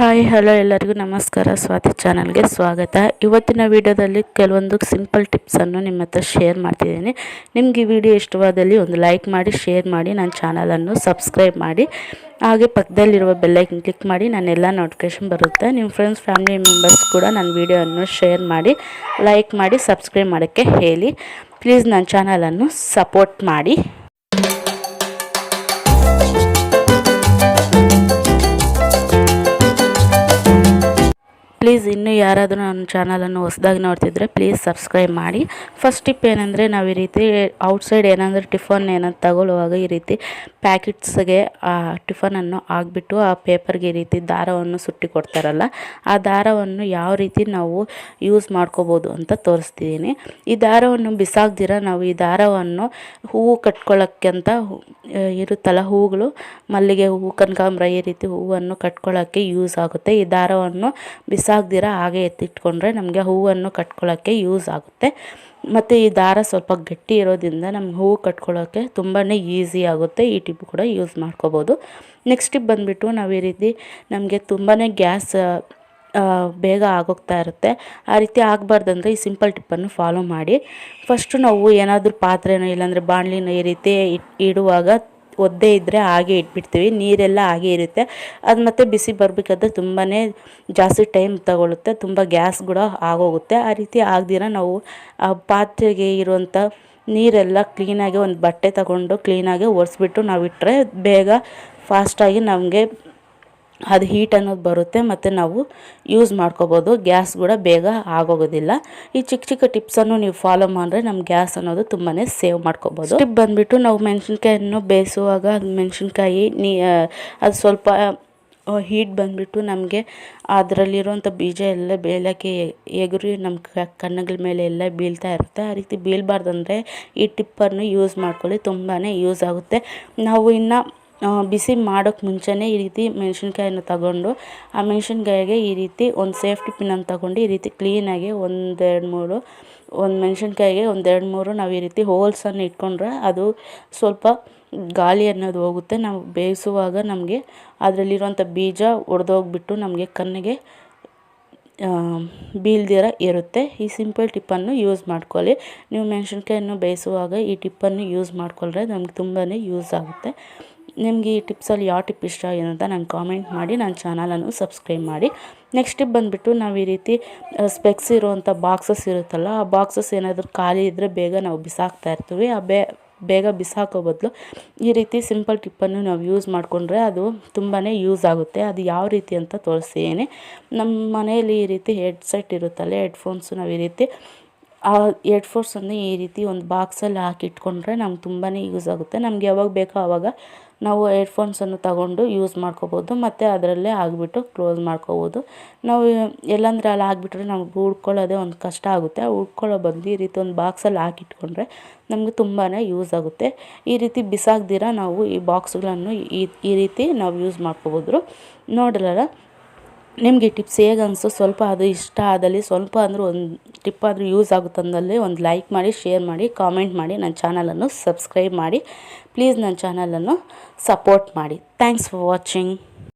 Hi, hello ಎಲ್ಲರಿಗೂ ನಮಸ್ಕಾರ. ಸ್ವಾತಿ ಚಾನಲ್ಗೆ ಸ್ವಾಗತ. ಇವತ್ತಿನ ವಿಡಿಯೋದಲ್ಲಿ ಕೆಲವೊಂದು ಸಿಂಪಲ್ ಟಿಪ್ಸನ್ನು ನಿಮ್ಮ ಹತ್ರ ಶೇರ್ ಮಾಡ್ತಿದ್ದೀನಿ. ನಿಮ್ಗೆ ಈ ವಿಡಿಯೋ ಇಷ್ಟವಾದಲ್ಲಿ ಒಂದು ಲೈಕ್ ಮಾಡಿ, ಶೇರ್ ಮಾಡಿ, ನನ್ನ ಚಾನಲನ್ನು ಸಬ್ಸ್ಕ್ರೈಬ್ ಮಾಡಿ. ಹಾಗೆ ಪಕ್ಕದಲ್ಲಿರುವ ಬೆಲ್ಲೈಕನ್ ಕ್ಲಿಕ್ ಮಾಡಿ ನಾನೆಲ್ಲ ನೋಟಿಫಿಕೇಶನ್ ಬರುತ್ತೆ. ನಿಮ್ಮ ಫ್ರೆಂಡ್ಸ್, ಫ್ಯಾಮಿಲಿ ಮೆಂಬರ್ಸ್ ಕೂಡ ನನ್ನ ವಿಡಿಯೋವನ್ನು ಶೇರ್ ಮಾಡಿ, ಲೈಕ್ ಮಾಡಿ, ಸಬ್ಸ್ಕ್ರೈಬ್ ಮಾಡೋಕ್ಕೆ ಹೇಳಿ. ಪ್ಲೀಸ್ ನನ್ನ ಚಾನಲನ್ನು ಸಪೋರ್ಟ್ ಮಾಡಿ. ಪ್ಲೀಸ್ ಇನ್ನೂ ಯಾರಾದರೂ ನನ್ನ ಚಾನಲನ್ನು ಹೊಸದಾಗಿ ನೋಡ್ತಿದ್ರೆ ಪ್ಲೀಸ್ ಸಬ್ಸ್ಕ್ರೈಬ್ ಮಾಡಿ. ಫಸ್ಟ್ ಟಿಪ್ ಏನಂದರೆ ನಾವು ಈ ರೀತಿ ಔಟ್ಸೈಡ್ ಏನಾದರೂ ಟಿಫನ್ ಏನಾದ್ರು ತಗೊಳ್ಳುವಾಗ ಈ ರೀತಿ ಪ್ಯಾಕೆಟ್ಸ್ಗೆ, ಆ, ಟಿಫನನ್ನು ಹಾಕ್ಬಿಟ್ಟು ಆ ಪೇಪರ್ಗೆ ಈ ರೀತಿ ದಾರವನ್ನು ಸುಟ್ಟಿ ಕೊಡ್ತಾರಲ್ಲ, ಆ ದಾರವನ್ನು ಯಾವ ರೀತಿ ನಾವು ಯೂಸ್ ಮಾಡ್ಕೋಬೋದು ಅಂತ ತೋರಿಸ್ತಿದ್ದೀನಿ ಈ ದಾರವನ್ನು ಬಿಸಾಕ್ದಿರ ನಾವು ಈ ದಾರವನ್ನು ಹೂವು ಕಟ್ಕೊಳ್ಳೋಕ್ಕೆ ಅಂತ ಇರುತ್ತಲ್ಲ ಹೂಗಳು ಮಲ್ಲಿಗೆ ಹೂವು, ಕನಕಾಂಬ್ರ ಈ ರೀತಿ ಹೂವನ್ನು ಕಟ್ಕೊಳ್ಳೋಕ್ಕೆ ಯೂಸ್ ಆಗುತ್ತೆ. ಈ ದಾರವನ್ನು ಬಿಸಾಕ್ದಿರ ಹಾಗೆ ಎತ್ತಿಟ್ಕೊಂಡ್ರೆ ನಮಗೆ ಹೂವನ್ನು ಕಟ್ಕೊಳ್ಳೋಕ್ಕೆ ಯೂಸ್ ಆಗುತ್ತೆ. ಮತ್ತು ಈ ದಾರ ಸ್ವಲ್ಪ ಗಟ್ಟಿ ಇರೋದ್ರಿಂದ ನಮ್ಗೆ ಹೂವು ಕಟ್ಕೊಳ್ಳೋಕ್ಕೆ ತುಂಬಾ ಈಸಿ ಆಗುತ್ತೆ. ಈ ಟಿಪ್ ಕೂಡ ಯೂಸ್ ಮಾಡ್ಕೋಬೋದು. ನೆಕ್ಸ್ಟ್ ಟಿಪ್ ಬಂದುಬಿಟ್ಟು ನಾವು ಈ ರೀತಿ ನಮಗೆ ತುಂಬಾ ಗ್ಯಾಸ್ ಬೇಗ ಆಗೋಗ್ತಾ ಇರುತ್ತೆ. ಆ ರೀತಿ ಆಗಬಾರ್ದಂದ್ರೆ ಈ ಸಿಂಪಲ್ ಟಿಪ್ಪನ್ನು ಫಾಲೋ ಮಾಡಿ. ಫಸ್ಟು ನಾವು ಏನಾದರೂ ಪಾತ್ರೆನೋ ಇಲ್ಲಾಂದರೆ ಬಾಣಲಿನ ಈ ರೀತಿ ಇಡುವಾಗ ಒದ್ದೆ ಇದ್ದರೆ ಹಾಗೆ ಇಟ್ಬಿಡ್ತೀವಿ, ನೀರೆಲ್ಲ ಹಾಗೆ ಇರುತ್ತೆ. ಅದು ಮತ್ತೆ ಬಿಸಿ ಬರಬೇಕಾದ್ರೆ ತುಂಬಾ ಜಾಸ್ತಿ ಟೈಮ್ ತಗೊಳ್ಳುತ್ತೆ ತುಂಬ ಗ್ಯಾಸ್ ಕೂಡ ಆಗೋಗುತ್ತೆ. ಆ ರೀತಿ ಆಗದಿರ ನಾವು ಆ ಪಾತ್ರೆಗೆ ಇರುವಂಥ ನೀರೆಲ್ಲ ಕ್ಲೀನಾಗಿ ಒಂದು ಬಟ್ಟೆ ತಗೊಂಡು ಕ್ಲೀನಾಗಿ ಒರೆಸ್ಬಿಟ್ಟು ನಾವು ಇಟ್ಟರೆ ಬೇಗ ಫಾಸ್ಟಾಗಿ ನಮಗೆ ಅದು ಹೀಟ್ ಅನ್ನೋದು ಬರುತ್ತೆ ಮತ್ತು ನಾವು ಯೂಸ್ ಮಾಡ್ಕೋಬೋದು. ಗ್ಯಾಸ್ ಕೂಡ ಬೇಗ ಆಗೋಗೋದಿಲ್ಲ. ಈ ಚಿಕ್ಕ ಚಿಕ್ಕ ಟಿಪ್ಸನ್ನು ನೀವು ಫಾಲೋ ಮಾಡಿದ್ರೆ ನಮ್ಮ ಗ್ಯಾಸ್ ಅನ್ನೋದು ತುಂಬಾ ಸೇವ್ ಮಾಡ್ಕೋಬೋದು. ಟಿಪ್ ಬಂದುಬಿಟ್ಟು ನಾವು ಮೆಣಸಿನ್ಕಾಯನ್ನು ಬೇಯಿಸುವಾಗ ಅದು ಮೆಣಸಿನ್ಕಾಯಿ ನೀ ಅದು ಸ್ವಲ್ಪ ಹೀಟ್ ಬಂದುಬಿಟ್ಟು ನಮಗೆ ಅದರಲ್ಲಿರುವಂಥ ಬೀಜ ಎಲ್ಲ ಬೇಯಲಿಕ್ಕೆ ಎಗುರಿ ನಮ್ಮ ಕಣ್ಣುಗಳ ಮೇಲೆ ಎಲ್ಲ ಬೀಳ್ತಾ ಇರುತ್ತೆ. ಆ ರೀತಿ ಬೀಳಬಾರ್ದಂದ್ರೆ ಈ ಟಿಪ್ಪನ್ನು ಯೂಸ್ ಮಾಡ್ಕೊಳ್ಳಿ. ತುಂಬಾ ಯೂಸ್ ಆಗುತ್ತೆ. ನಾವು ಇನ್ನು ಬಿಸಿ ಮಾಡೋಕ್ಕೆ ಮುಂಚೆನೇ ಈ ರೀತಿ ಮೆಣಸಿನ್ಕಾಯನ್ನು ತಗೊಂಡು, ಆ ಮೆಣಸಿನ್ಕಾಯಿಗೆ ಈ ರೀತಿ ಒಂದು ಸೇಫ್ಟಿ ಪಿನ್ನನ್ನು ತಗೊಂಡು ಈ ರೀತಿ ಕ್ಲೀನಾಗಿ ಒಂದೆರಡು ಮೂರು, ಒಂದು ಮೆಣಸಿನ್ಕಾಯಿಗೆ ಒಂದೆರಡು ಮೂರು ನಾವು ಈ ರೀತಿ ಹೋಲ್ಸನ್ನು ಇಟ್ಕೊಂಡ್ರೆ ಅದು ಸ್ವಲ್ಪ ಗಾಳಿ ಅನ್ನೋದು ಹೋಗುತ್ತೆ. ನಾವು ಬೇಯಿಸುವಾಗ ನಮಗೆ ಅದರಲ್ಲಿರುವಂಥ ಬೀಜ ಒಡೆದೋಗ್ಬಿಟ್ಟು ನಮಗೆ ಕಣ್ಣಿಗೆ ಬೀಳ್ದಿರ ಇರುತ್ತೆ. ಈ ಸಿಂಪಲ್ ಟಿಪ್ಪನ್ನು ಯೂಸ್ ಮಾಡ್ಕೊಳ್ಳಿ. ನೀವು ಮೆಣಸಿನ್ಕಾಯನ್ನು ಬೇಯಿಸುವಾಗ ಈ ಟಿಪ್ಪನ್ನು ಯೂಸ್ ಮಾಡಿಕೊಂಡ್ರೆ ನಮ್ಗೆ ತುಂಬಾ ಯೂಸ್ ಆಗುತ್ತೆ. ನಿಮಗೆ ಈ ಟಿಪ್ಸಲ್ಲಿ ಯಾವ ಟಿಪ್ ಇಷ್ಟ ಏನಂತ ನಾನು ಕಾಮೆಂಟ್ ಮಾಡಿ, ನನ್ನ ಚಾನಲನ್ನು ಸಬ್ಸ್ಕ್ರೈಬ್ ಮಾಡಿ. ನೆಕ್ಸ್ಟ್ ಟಿಪ್ ಬಂದುಬಿಟ್ಟು ನಾವು ಈ ರೀತಿ ಸ್ಪೆಕ್ಸ್ ಇರುವಂಥ ಬಾಕ್ಸಸ್ ಇರುತ್ತಲ್ಲ, ಆ ಬಾಕ್ಸಸ್ ಏನಾದರೂ ಖಾಲಿ ಇದ್ದರೆ ಬೇಗ ನಾವು ಬಿಸಾಕ್ತಾ ಇರ್ತೀವಿ. ಆ ಬೇಗ ಬಿಸಾಕೋ ಬದಲು ಈ ರೀತಿ ಸಿಂಪಲ್ ಟಿಪ್ಪನ್ನು ನಾವು ಯೂಸ್ ಮಾಡಿಕೊಂಡ್ರೆ ಅದು ತುಂಬಾ ಯೂಸ್ ಆಗುತ್ತೆ. ಅದು ಯಾವ ರೀತಿ ಅಂತ ತೋರಿಸ್ತೀನಿ. ನಮ್ಮ ಮನೆಯಲ್ಲಿ ಈ ರೀತಿ ಹೆಡ್ಸೆಟ್ ಇರುತ್ತಲ್ಲ ಹೆಡ್ಫೋನ್ಸು ನಾವು ಈ ರೀತಿ ಆ ಹೆಡ್ಫೋನ್ಸನ್ನು ಈ ರೀತಿ ಒಂದು ಬಾಕ್ಸಲ್ಲಿ ಹಾಕಿಟ್ಕೊಂಡ್ರೆ ನಮ್ಗೆ ತುಂಬಾ ಯೂಸ್ ಆಗುತ್ತೆ. ನಮ್ಗೆ ಯಾವಾಗ ಬೇಕೋ ಆವಾಗ ನಾವು ಹೆಡ್ಫೋನ್ಸನ್ನು ತಗೊಂಡು ಯೂಸ್ ಮಾಡ್ಕೋಬೋದು. ಮತ್ತು ಅದರಲ್ಲೇ ಆಗಿಬಿಟ್ಟು ಕ್ಲೋಸ್ ಮಾಡ್ಕೋಬೋದು. ನಾವು ಎಲ್ಲಂದ್ರೆ ಅಲ್ಲಿ ಹಾಕ್ಬಿಟ್ರೆ ನಮ್ಗೆ ಹುಡ್ಕೊಳ್ಳೋದೇ ಒಂದು ಕಷ್ಟ ಆಗುತ್ತೆ. ಹುಡ್ಕೊಳ್ಳೋ ಬದಲು ಈ ರೀತಿ ಒಂದು ಬಾಕ್ಸಲ್ಲಿ ಹಾಕಿಟ್ಕೊಂಡ್ರೆ ನಮಗೆ ತುಂಬಾ ಯೂಸ್ ಆಗುತ್ತೆ. ಈ ರೀತಿ ಬಿಸಾಕ್ದಿರ ನಾವು ಈ ಬಾಕ್ಸ್ಗಳನ್ನು ಈ ಈ ರೀತಿ ನಾವು ಯೂಸ್ ಮಾಡ್ಕೋಬೋದು ನೋಡಲ್ಲ ನಿಮಗೆ ಟಿಪ್ಸ್ ಹೇಗೆ ಅನಿಸು ಸ್ವಲ್ಪ ಅದು ಇಷ್ಟ ಆದಲ್ಲಿ, ಸ್ವಲ್ಪ ಅಂದರೂ ಒಂದು ಟಿಪ್ ಆದರೂ ಯೂಸ್ ಆಗುತ್ತಂದಲ್ಲಿ ಒಂದು ಲೈಕ್ ಮಾಡಿ, ಶೇರ್ ಮಾಡಿ, ಕಾಮೆಂಟ್ ಮಾಡಿ ನನ್ನ ಚಾನಲನ್ನು ಸಬ್ಸ್ಕ್ರೈಬ್ ಮಾಡಿ. ಪ್ಲೀಸ್ ನನ್ನ ಚಾನಲನ್ನು ಸಪೋರ್ಟ್ ಮಾಡಿ. Thanks for watching.